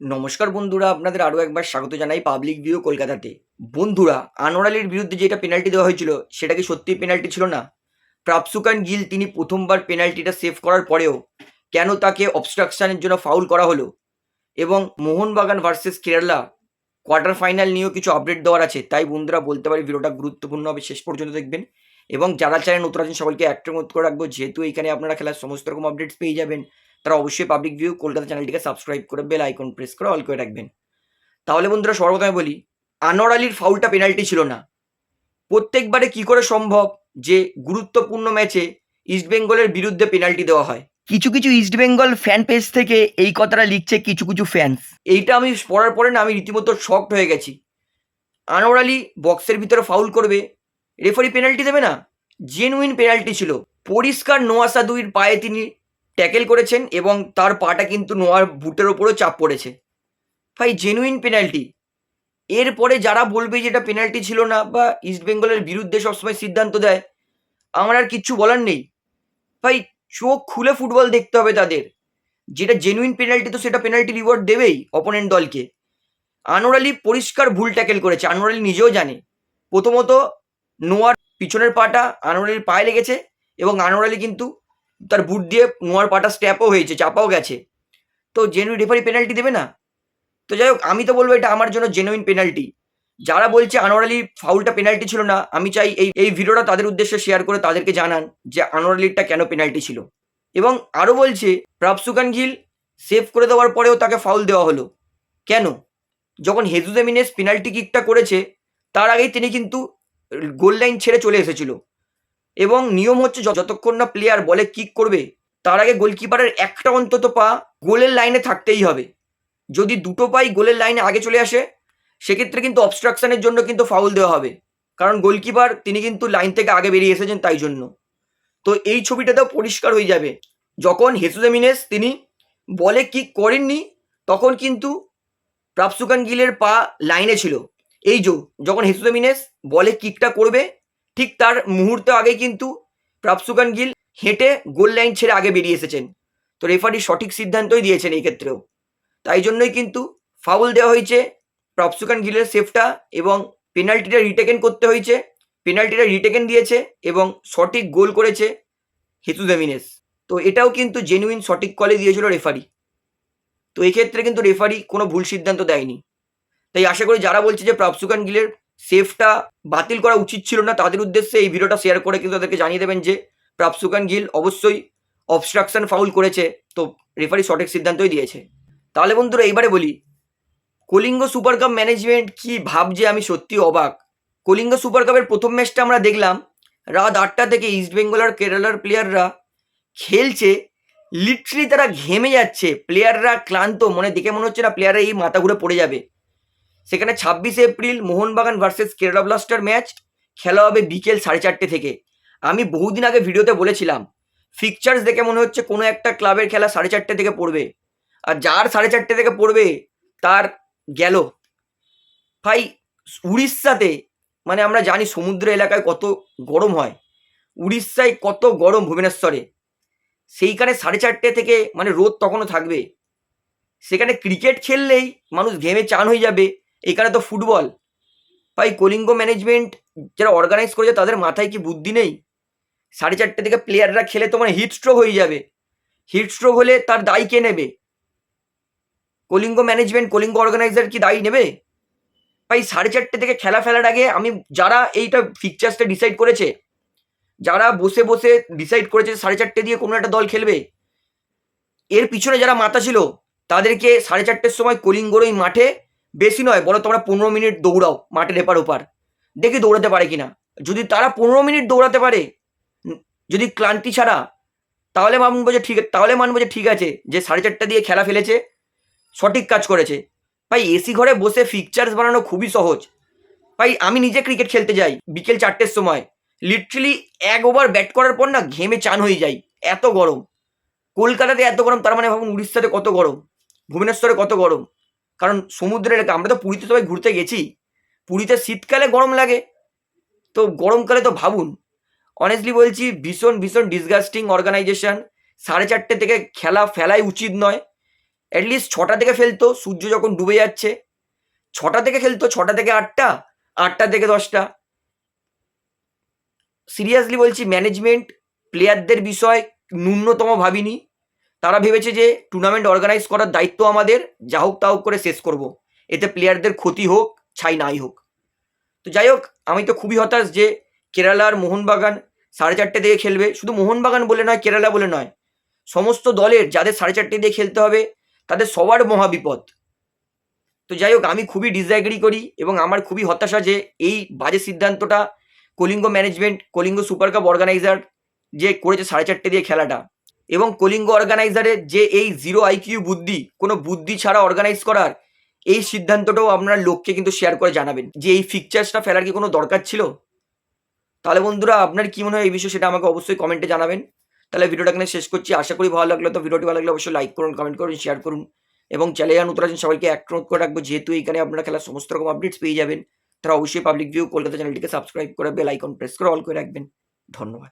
নমস্কার বন্ধুরা, আপনাদের আরও একবার স্বাগত জানাই পাবলিক ভিউ কলকাতাতে। বন্ধুরা আনোয়ারালির বিরুদ্ধে যেটা পেনাল্টি দেওয়া হয়েছিল, সেটা কি সত্যিই পেনাল্টি ছিল না? প্রাপসুকান গিল তিনি প্রথমবার পেনাল্টিটা সেভ করার পরেও কেন তাকে অবস্ট্রাকশানের জন্য ফাউল করা হলো? এবং Mohun Bagan versus Kerala quarter final নিয়েও কিছু আপডেট দেওয়ার আছে, তাই বন্ধুরা বলতে পারি ভিডিওটা গুরুত্বপূর্ণ হবে, শেষ পর্যন্ত দেখবেন। এবং যারা চায় নতুন আছেন, সকলকে অনুরোধ করে রাখব, যেহেতু এখানে আপনারা খেলার সমস্ত রকম আপডেটস পেয়ে যাবেন। তারা অবশ্যই পাবলিক ভিউ কলকাতা চ্যানেলটিকে সাবস্ক্রাইব করে বেল আইকন প্রেস করে অল করে রাখবেন। তাহলে বন্ধুরা সর্বপ্রথমে বলি আনোয়ার আলীর ফাউলটা পেনাল্টি ছিল না। প্রত্যেকবারে কি করে সম্ভব যে গুরুত্বপূর্ণ ম্যাচে ইস্টবেঙ্গলের বিরুদ্ধে পেনাল্টি দেওয়া হয়? কিছু কিছু ইস্টবেঙ্গল ফ্যান পেজ থেকে এই কথাটা লিখছে কিছু কিছু ফ্যান্স এইটা আমি পড়ার পরে না আমি রীতিমতো শকড হয়ে গেছি। আনোয়ার আলী বক্সের ভিতরে ফাউল করবে রেফারি পেনাল্টি দেবে না? জেনুইন পেনাল্টি ছিল। পরিষ্কার নোয়াসা দুইয়ের পায়ে তিনি ট্যাকেল করেছেন এবং তার পাটা কিন্তু নোয়ার বুটের ওপরও চাপ পড়েছে। ভাই জেনুইন পেনাল্টি এরপরে যারা বলবে যে এটা পেনাল্টি ছিল না বা ইস্টবেঙ্গলের বিরুদ্ধে সবসময় সিদ্ধান্ত দেয়, আমার আর কিচ্ছু বলার নেই। ভাই, চোখ খুলে ফুটবল দেখতে হবে তাদের। যেটা জেনুইন পেনাল্টি তো সেটা পেনাল্টি রিওয়ার্ড দেবেই অপোনেন্ট দলকে। আনোয়ার আলী পরিষ্কার ভুল ট্যাকেল করেছে, আনোয়ার আলী নিজেও জানে। প্রথমত, নোয়ার পিছনের পাটা আনোয়ার আলীর পায়ে লেগেছে এবং আনোয়ার আলী কিন্তু তার বুট দিয়ে নোয়ার পাটা স্ট্যাপও হয়েছে, চাপাও গেছে। তো জেনুইন রেফারি পেনাল্টি দেবে না? তো যাই হোক, আমি তো বলব এটা আমার জন্য জেনুইন পেনাল্টি যারা বলছে আনোয়ার আলী ফাউলটা পেনাল্টি ছিল না, আমি চাই এই এই ভিডিওটা তাদের উদ্দেশ্যে শেয়ার করে তাদেরকে জানান যে আনোয়ার আলীরটা কেন পেনাল্টি ছিল। এবং আরও বলছে প্রাপসুকান গিল সেভ করে দেওয়ার পরেও তাকে ফাউল দেওয়া হলো। কেন? যখন হেজুদেমিনেস পেনাল্টি কিকটা করেছে, তার আগেই তিনি কিন্তু গোল লাইন ছেড়ে চলে এসেছিল। এবং নিয়ম হচ্ছে যতক্ষণ না প্লেয়ার বলে কিক করবে, তার আগে গোলকিপারের একটা অন্তত পা গোলের লাইনে থাকতেই হবে। যদি দুটো পাই গোলের লাইনে আগে চলে আসে, সেক্ষেত্রে কিন্তু অবস্ট্রাকশনের জন্য কিন্তু ফাউল দেওয়া হবে। কারণ গোলকিপার তিনি কিন্তু লাইন থেকে আগে বেরিয়ে এসেছেন তাই জন্য। তো এই ছবিটাতেও পরিষ্কার হয়ে যাবে। যখন হেসুদেমিনেস তিনি বলে কিক করেননি, তখন কিন্তু প্রাপসুকান গিলের পা লাইনে ছিল। এই যে, যখন হেসুদেমিনেস বলে কিকটা করবে ঠিক তার মুহূর্ত আগে কিন্তু প্রাপসুকান গিল হেঁটে গোল লাইন ছেড়ে আগে বেরিয়ে এসেছেন। তো রেফারি সঠিক সিদ্ধান্তই দিয়েছেন এই ক্ষেত্রেও। তাই জন্যই কিন্তু ফাউল দেওয়া হয়েছে, প্রপসুকান গিলের সেফটা এবং পেনাল্টিটা রিটেকেন করতে হয়েছে। পেনাল্টিটা রিটেকেন দিয়েছে এবং সঠিক গোল করেছে হেতু দেমিনেস তো এটাও কিন্তু জেনুইন সঠিক কলে দিয়েছিল রেফারি তো এক্ষেত্রে কিন্তু রেফারি কোনো ভুল সিদ্ধান্ত দেয়নি। তাই আশা করি যারা বলছে যে প্রপসুকান গিলের সেফটা বাতিল করা উচিত ছিল না, তাদের উদ্দেশ্যে এই ভিডিওটা শেয়ার করে কিন্তু তাদেরকে জানিয়ে দেবেন যে প্রাপসুকান গিল অবশ্যই অবস্ট্রাকশন ফাউল করেছে, তো রেফারি সঠিক সিদ্ধান্তই দিয়েছে। তাহলে বন্ধুরা এইবারে বলি, কলিঙ্গ সুপার কাপ ম্যানেজমেন্ট কি ভাবছে আমি সত্যি অবাক। কলিঙ্গ সুপার কাপের প্রথম ম্যাচটা আমরা দেখলাম, রাত আটটা থেকে ইস্টবেঙ্গল আর কেরালার প্লেয়াররা খেলছে লিটারালি তারা ঘেমে যাচ্ছে প্লেয়াররা ক্লান্ত, মনে দেখে মনে হচ্ছে না প্লেয়াররা এই মাথা ঘুরে পড়ে যাবে। সেখানে ছাব্বিশে April Mohun Bagan versus Kerala blaster match খেলা হবে বিকেল সাড়ে চারটে থেকে। আমি বহুদিন আগে ভিডিওতে বলেছিলাম, ফিকচার্স দেখে মনে হচ্ছে কোনো একটা ক্লাবের খেলা সাড়ে চারটে থেকে পড়বে। আর যার সাড়ে চারটে থেকে পড়বে, তার গেল। ভাই, উড়িষ্যাতে মানে আমরা জানি সমুদ্র এলাকায় কত গরম হয়, উড়িষ্যায় কত গরম ভুবনেশ্বরে। সেইখানে সাড়ে চারটে থেকে মানে রোদ তখনও থাকবে। সেখানে ক্রিকেট খেললেই মানুষ ঘেমে চান হয়ে যাবে। এখানে তো ফুটবল। ভাই, কলিঙ্গ ম্যানেজমেন্ট যারা অর্গানাইজ করেছে, তাদের মাথায় কি বুদ্ধি নেই? সাড়ে চারটে থেকে প্লেয়াররা খেলে তো মানে হিট স্ট্রোক হয়ে যাবে। হিট স্ট্রোক হলে তার দায় কে নেবে? কলিঙ্গ ম্যানেজমেন্ট কলিঙ্গ অর্গানাইজার কি দায়ী নেবে? ভাই, সাড়ে চারটে থেকে খেলা ফেলার আগে আমি, যারা এইটা ফিকচার্সটা ডিসাইড করেছে, যারা বসে বসে ডিসাইড করেছে সাড়ে চারটে দিয়ে কোনো একটা দল খেলবে, এর পিছনে যারা মাথা ছিল, তাদেরকে সাড়ে চারটের সময় কলিঙ্গর ওই মাঠে বেশি নয় বলো তোমরা পনেরো মিনিট দৌড়াও মাঠের এপার ওপার। দেখি দৌড়াতে পারে কিনা। যদি তারা পনেরো মিনিট দৌড়াতে পারে যদি ক্লান্তি ছাড়া, তাহলে মানবো যে ঠিক, তাহলে মানবো যে ঠিক আছে যে সাড়ে চারটা দিয়ে খেলা ফেলেছে, সঠিক কাজ করেছে। ভাই এসি ঘরে বসে ফিকচার্স বানানো খুবই সহজ। ভাই, আমি নিজে ক্রিকেট খেলতে যাই, বিকেল চারটের সময়। লিটারালি এক ওভার ব্যাট করার পর না ঘেমে চান হয়ে যাই, এত গরম। কলকাতাতে এত গরম, তার মানে ভাবুন উড়িষ্যাতে কত গরম, ভুবনেশ্বরে কত গরম। কারণ সমুদ্রের আমরা তো পুরীতে সবাই ঘুরতে গেছি। পুরীতে শীতকালে গরম লাগে। তো গরমকালে তো ভাবুন অনেস্টলি বলছি ভীষণ ভীষণ ডিসগাস্টিং অর্গানাইজেশন সাড়ে চারটে থেকে খেলা ফেলাই উচিত নয়। অ্যাটলিস্ট ছটা থেকে ফেলতো, সূর্য যখন ডুবে যাচ্ছে। ছটা থেকে খেলতো, ছটা থেকে আটটা আটটা থেকে দশটা। সিরিয়াসলি বলছি ম্যানেজমেন্ট প্লেয়ারদের বিষয় ন্যূনতম ভাবিনি। তারা ভেবেছে যে টুর্নামেন্ট অর্গানাইজ করার দায়িত্ব আমাদের, যা হোক তা হোক করে শেষ করব। এতে প্লেয়ারদের ক্ষতি হোক, ছাই নাই হোক। তো যাই হোক, আমি তো খুবই হতাশ যে কেরালার মোহনবাগান সাড়ে চারটে দিয়ে খেলবে। শুধু মোহনবাগান বলে নয়, কেরালা বলে নয়। সমস্ত দলের যাদের সাড়ে চারটে দিয়ে খেলতে হবে, তাদের সবার মহাবিপদ তো যাই হোক, আমি খুবই ডিসঅ্যাগ্রি করি এবং আমার খুবই হতাশা যে এই বাজে সিদ্ধান্তটা Kalinga management Kalinga super cup organiser যে করেছে সাড়ে চারটে দিয়ে খেলাটা। এবং কলিঙ্গ অর্গানাইজারের যে এই জিরো আইকিউ বুদ্ধি, কোনো বুদ্ধি ছাড়া অর্গানাইজ করার, এই সিদ্ধান্তটাও আপনার লোককে কিন্তু শেয়ার করে জানাবেন। যে এই ফিকচার্সটা ফেলার কি কোনো দরকার ছিল? তাহলে বন্ধুরা, আপনার কি মনে হয় এই বিষয়ে সেটা আমাকে অবশ্যই কমেন্টে জানাবেন। তাহলে ভিডিওটা এখানে শেষ করছি। আশা করি ভালো লাগল। তো ভিডিওটি ভালো লাগলে অবশ্যই লাইক করুন কমেন্ট করুন শেয়ার করুন। এবং চ্যানেলে নতুন আছেন, সবাইকে অ্যাক্রোধ করে রাখব। যেহেতু এখানে আপনারা খেলার সমস্ত রকম আপডেটস পেয়ে যাবেন তারা অবশ্যই পাবলিক ভিউ কলকাতা চ্যানেলটিকে সাবস্ক্রাইব করে বেল আইকন প্রেস করে অল করে রাখবেন। ধন্যবাদ।